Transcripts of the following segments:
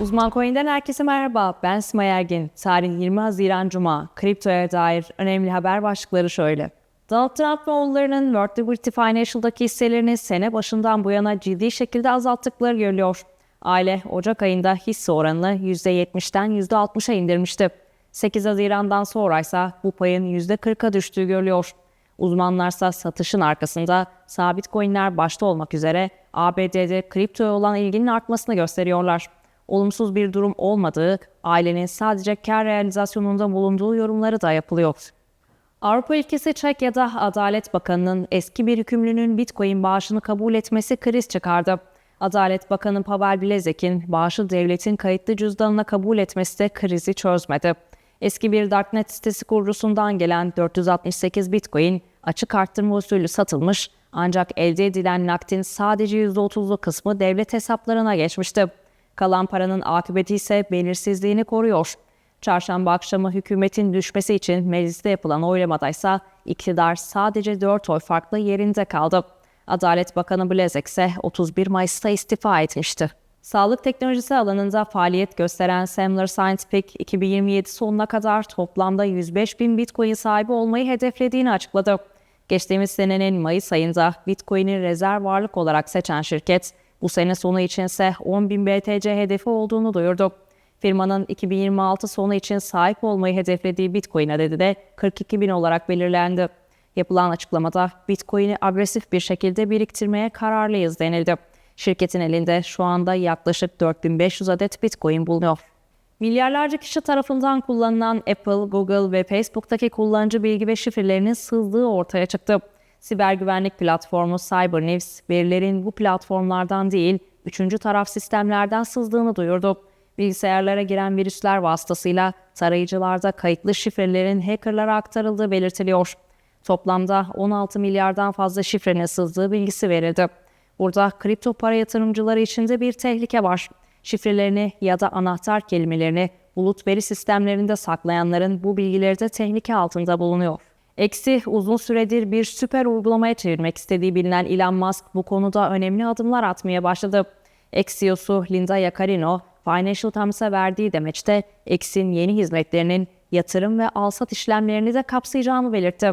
Uzman Coin'den herkese merhaba. Ben Simay Ergin. Tarih 20 Haziran Cuma. Kriptoya dair önemli haber başlıkları şöyle. Donald Trump ve oğullarının World Liberty Financial'daki hisselerini sene başından bu yana ciddi şekilde azalttıkları görülüyor. Aile Ocak ayında hisse oranını %70'den %60'a indirmişti. 8 Haziran'dan sonra ise bu payın %40'a düştüğü görülüyor. Uzmanlarsa satışın arkasında sabit coinler başta olmak üzere ABD'de kriptoya olan ilginin artmasını gösteriyorlar. Olumsuz bir durum olmadığı, ailenin sadece kar realizasyonunda bulunduğu yorumları da yapılıyor. Avrupa ülkesi Çekya'da Adalet Bakanı'nın eski bir hükümlünün Bitcoin bağışını kabul etmesi kriz çıkardı. Adalet Bakanı Pavel Bilezek'in bağışı devletin kayıtlı cüzdanına kabul etmesi de krizi çözmedi. Eski bir darknet sitesi kurucusundan gelen 468 Bitcoin açık arttırma usulü satılmış ancak elde edilen nakdin sadece %30'lu kısmı devlet hesaplarına geçmişti. Kalan paranın akıbeti ise belirsizliğini koruyor. Çarşamba akşamı hükümetin düşmesi için mecliste yapılan oylamada ise iktidar sadece 4 oy farklı yerinde kaldı. Adalet Bakanı Blazek ise 31 Mayıs'ta istifa etmişti. Sağlık teknolojisi alanında faaliyet gösteren Semler Scientific 2027 sonuna kadar toplamda 105 bin Bitcoin sahibi olmayı hedeflediğini açıkladı. Geçtiğimiz senenin Mayıs ayında Bitcoin'i rezerv varlık olarak seçen şirket, bu sene sonu içinse 10 bin BTC hedefi olduğunu duyurdu. Firmanın 2026 sonu için sahip olmayı hedeflediği Bitcoin adedi de 42 bin olarak belirlendi. Yapılan açıklamada Bitcoin'i agresif bir şekilde biriktirmeye kararlıyız denildi. Şirketin elinde şu anda yaklaşık 4500 adet Bitcoin bulunuyor. Milyarlarca kişi tarafından kullanılan Apple, Google ve Facebook'taki kullanıcı bilgi ve şifrelerinin sızdığı ortaya çıktı. Siber güvenlik platformu CyberNews, verilerin bu platformlardan değil, üçüncü taraf sistemlerden sızdığını duyurdu. Bilgisayarlara giren virüsler vasıtasıyla tarayıcılarda kayıtlı şifrelerin hackerlara aktarıldığı belirtiliyor. Toplamda 16 milyardan fazla şifrenin sızdığı bilgisi verildi. Burada kripto para yatırımcıları için de bir tehlike var. Şifrelerini ya da anahtar kelimelerini bulut veri sistemlerinde saklayanların bu bilgileri de tehlike altında bulunuyor. Eksi uzun süredir bir süper uygulamaya çevirmek istediği bilinen Elon Musk bu konuda önemli adımlar atmaya başladı. Exio'su Linda Yaccarino, Financial Times'a verdiği demeçte X'in yeni hizmetlerinin yatırım ve alsat işlemlerini de kapsayacağını belirtti.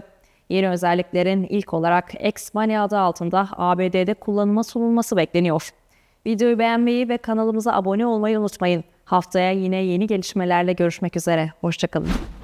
Yeni özelliklerin ilk olarak X Money adı altında ABD'de kullanıma sunulması bekleniyor. Videoyu beğenmeyi ve kanalımıza abone olmayı unutmayın. Haftaya yine yeni gelişmelerle görüşmek üzere. Hoşçakalın.